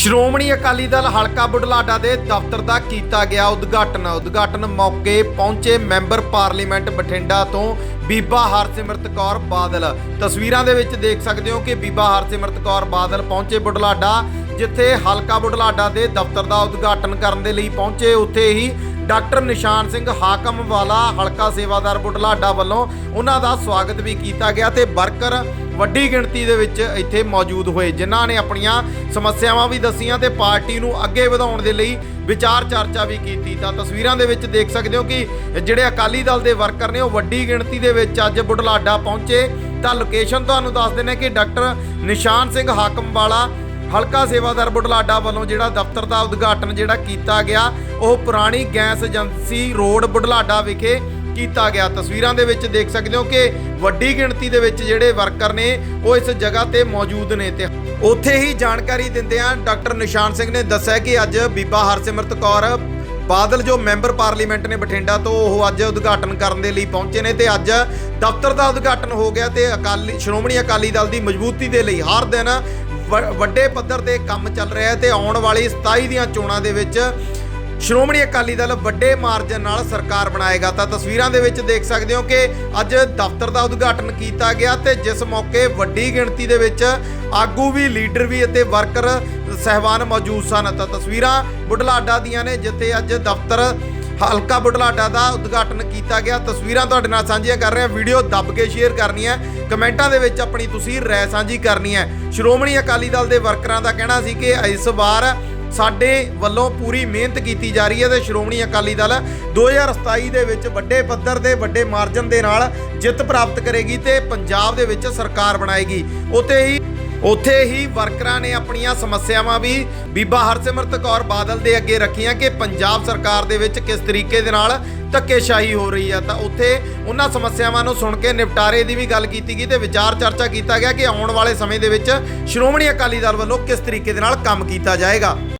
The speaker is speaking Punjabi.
ਸ਼੍ਰੋਮਣੀ ਅਕਾਲੀ ਦਲ ਹਲਕਾ ਬੁਢਲਾਡਾ ਦੇ ਦਫ਼ਤਰ ਦਾ ਕੀਤਾ ਗਿਆ ਉਦਘਾਟਨ। ਉਦਘਾਟਨ ਮੌਕੇ ਪਹੁੰਚੇ ਮੈਂਬਰ ਪਾਰਲੀਮੈਂਟ ਬਠਿੰਡਾ ਤੋਂ ਬੀਬਾ ਹਰਸਿਮਰਤ ਕੌਰ ਬਾਦਲ। ਤਸਵੀਰਾਂ ਦੇ ਵਿੱਚ ਦੇਖ ਸਕਦੇ ਹੋ ਕਿ ਬੀਬਾ ਹਰਸਿਮਰਤ ਕੌਰ ਬਾਦਲ ਪਹੁੰਚੇ ਬੁਢਲਾਡਾ, ਜਿੱਥੇ ਹਲਕਾ ਬੁਢਲਾਡਾ ਦੇ ਦਫ਼ਤਰ ਦਾ ਉਦਘਾਟਨ ਕਰਨ ਦੇ ਲਈ ਪਹੁੰਚੇ। ਉੱਥੇ ਹੀ ਡਾਕਟਰ ਨਿਸ਼ਾਨ ਸਿੰਘ ਹਾਕਮ ਵਾਲਾ ਹਲਕਾ ਸੇਵਾਦਾਰ ਬੁਢਲਾਡਾ ਵੱਲੋਂ ਉਹਨਾਂ ਦਾ ਸਵਾਗਤ ਵੀ ਕੀਤਾ ਗਿਆ ਤੇ ਵਰਕਰ ਵੱਡੀ ਗਿਣਤੀ ਦੇ ਵਿੱਚ ਇੱਥੇ ਮੌਜੂਦ ਹੋਏ, ਜਿਨ੍ਹਾਂ ਨੇ ਆਪਣੀਆਂ ਸਮੱਸਿਆਵਾਂ ਵੀ ਦੱਸੀਆਂ ਤੇ ਪਾਰਟੀ ਨੂੰ ਅੱਗੇ ਵਧਾਉਣ ਦੇ ਲਈ ਵਿਚਾਰ ਚਰਚਾ ਵੀ ਕੀਤੀ। ਤਾਂ ਤਸਵੀਰਾਂ ਦੇ ਵਿੱਚ ਦੇਖ ਸਕਦੇ ਹੋ ਕਿ ਜਿਹੜੇ ਅਕਾਲੀ ਦਲ ਦੇ ਵਰਕਰ ਨੇ, ਉਹ ਵੱਡੀ ਗਿਣਤੀ ਦੇ ਵਿੱਚ ਅੱਜ ਬੁਢਲਾਡਾ ਪਹੁੰਚੇ। ਤਾਂ ਲੋਕੇਸ਼ਨ ਤੁਹਾਨੂੰ ਦੱਸ ਦਿੰਦੇ ਕਿ ਡਾਕਟਰ ਨਿਸ਼ਾਨ ਸਿੰਘ ਹਾਕਮ ਵਾਲਾ ਹਲਕਾ ਸੇਵਾਦਾਰ ਬੁਢਲਾਡਾ ਵੱਲੋਂ ਜਿਹੜਾ ਦਫ਼ਤਰ ਦਾ ਉਦਘਾਟਨ ਜਿਹੜਾ ਕੀਤਾ ਗਿਆ, ਉਹ ਪੁਰਾਣੀ ਗੈਸ ਏਜੰਸੀ ਰੋਡ ਬੁਢਲਾਡਾ ਵਿਖੇ ਕੀਤਾ ਗਿਆ। ਤਸਵੀਰਾਂ ਦੇ ਵਿੱਚ ਦੇਖ ਸਕਦੇ ਹੋ ਕਿ ਵੱਡੀ ਗਿਣਤੀ ਦੇ ਵਿੱਚ ਜਿਹੜੇ ਵਰਕਰ ਨੇ, ਉਹ ਇਸ ਜਗ੍ਹਾ ਤੇ ਮੌਜੂਦ ਨੇ ਤੇ ਉੱਥੇ ਹੀ ਜਾਣਕਾਰੀ ਦਿੰਦਿਆਂ ਡਾਕਟਰ ਨਿਸ਼ਾਨ ਸਿੰਘ ਨੇ ਦੱਸਿਆ ਕਿ ਅੱਜ ਬੀਬਾ ਹਰਸਿਮਰਤ ਕੌਰ ਬਾਦਲ ਜੋ ਮੈਂਬਰ ਪਾਰਲੀਮੈਂਟ ਨੇ ਬਠਿੰਡਾ ਤੋਂ, ਉਹ ਅੱਜ ਉਦਘਾਟਨ ਕਰਨ ਦੇ ਲਈ ਪਹੁੰਚੇ ਨੇ ਤੇ ਅੱਜ ਦਫ਼ਤਰ ਦਾ ਉਦਘਾਟਨ ਹੋ ਗਿਆ ਤੇ ਅਕਾਲੀ, ਸ਼੍ਰੋਮਣੀ ਅਕਾਲੀ ਦਲ ਦੀ ਮਜ਼ਬੂਤੀ ਦੇ ਲਈ ਹਰ ਦਿਨ ਵ- ਵੱਡੇ ਪੱਧਰ ਤੇ ਕੰਮ ਚੱਲ ਰਿਹਾ ਹੈ ਤੇ ਆਉਣ ਵਾਲੀ 27 ਦੀਆਂ ਚੋਣਾਂ ਦੇ ਵਿੱਚ ਸ਼੍ਰੋਮਣੀ ਅਕਾਲੀ ਦਲ ਵੱਡੇ ਮਾਰਜਨ ਨਾਲ ਸਰਕਾਰ ਬਣਾਏਗਾ ਤਾਂ ਤਸਵੀਰਾਂ ਦੇ ਵਿੱਚ ਦੇਖ ਸਕਦੇ ਹੋ ਕਿ ਅੱਜ ਦਫ਼ਤਰ ਦਾ ਉਦਘਾਟਨ ਕੀਤਾ ਗਿਆ ਤੇ ਜਿਸ ਮੌਕੇ ਵੱਡੀ ਗਿਣਤੀ ਦੇ ਵਿੱਚ ਆਗੂ ਵੀ, ਲੀਡਰ ਵੀ ਅਤੇ ਵਰਕਰ ਸਹਿਬਾਨ ਮੌਜੂਦ ਸਨ। ਤਾਂ ਤਸਵੀਰਾਂ ਬੁਢਲਾਡਾ ਦੀਆਂ ਨੇ, ਜਿੱਥੇ ਅੱਜ ਦਫ਼ਤਰ ਹਲਕਾ ਬੁਢਲਾਡਾ ਦਾ ਉਦਘਾਟਨ ਕੀਤਾ ਗਿਆ। ਤਸਵੀਰਾਂ ਤੁਹਾਡੇ ਨਾਲ ਸਾਂਝੀਆਂ ਕਰ ਰਹੇ ਹਾਂ ਵੀਡੀਓ ਦੱਬ ਕੇ ਸ਼ੇਅਰ ਕਰਨੀ ਹੈ। ਕਮੈਂਟਾਂ ਦੇ ਵਿੱਚ ਆਪਣੀ ਤੁਸੀਂ ਰਾਏ ਸਾਂਝੀ ਕਰਨੀ ਹੈ। ਸ਼੍ਰੋਮਣੀ ਅਕਾਲੀ ਦਲ ਦੇ ਵਰਕਰਾਂ ਦਾ ਕਹਿਣਾ ਸੀ ਕਿ ਇਸ ਵਾਰ ਸਾਡੇ ਵੱਲੋਂ ਪੂਰੀ ਮਿਹਨਤ ਕੀਤੀ ਜਾ ਰਹੀ ਹੈ ਤੇ ਸ਼੍ਰੋਮਣੀ ਅਕਾਲੀ ਦਲ 2027 ਦੇ ਵਿੱਚ ਵੱਡੇ ਪੱਧਰ ਦੇ, ਵੱਡੇ ਮਾਰਜਨ ਦੇ ਨਾਲ ਜਿੱਤ ਪ੍ਰਾਪਤ ਕਰੇਗੀ ਤੇ ਪੰਜਾਬ ਦੇ ਵਿੱਚ ਸਰਕਾਰ ਬਣਾਏਗੀ। ਉੱਥੇ ਹੀ ਉੱਥੇ ਹੀ ਵਰਕਰਾਂ ਨੇ ਆਪਣੀਆਂ ਸਮੱਸਿਆਵਾਂ ਵੀ ਬੀਬਾ ਹਰਸਿਮਰਤ ਕੌਰ ਬਾਦਲ ਦੇ ਅੱਗੇ ਰੱਖੀਆਂ ਕਿ ਪੰਜਾਬ ਸਰਕਾਰ ਦੇ ਵਿੱਚ ਕਿਸ ਤਰੀਕੇ ਦੇ ਨਾਲ ਧੱਕੇਸ਼ਾਹੀ ਹੋ ਰਹੀ ਹੈ ਤਾਂ ਉੱਥੇ ਉਹਨਾਂ ਸਮੱਸਿਆਵਾਂ ਨੂੰ ਸੁਣ ਕੇ ਨਿਪਟਾਰੇ ਦੀ ਵੀ ਗੱਲ ਕੀਤੀ ਗਈ ਤੇ ਵਿਚਾਰ ਚਰਚਾ ਕੀਤਾ ਗਿਆ ਕਿ ਆਉਣ ਵਾਲੇ ਸਮੇਂ ਦੇ ਵਿੱਚ ਸ਼੍ਰੋਮਣੀ ਅਕਾਲੀ ਦਲ ਵੱਲੋਂ ਕਿਸ ਤਰੀਕੇ ਦੇ ਨਾਲ ਕੰਮ ਕੀਤਾ ਜਾਏਗਾ।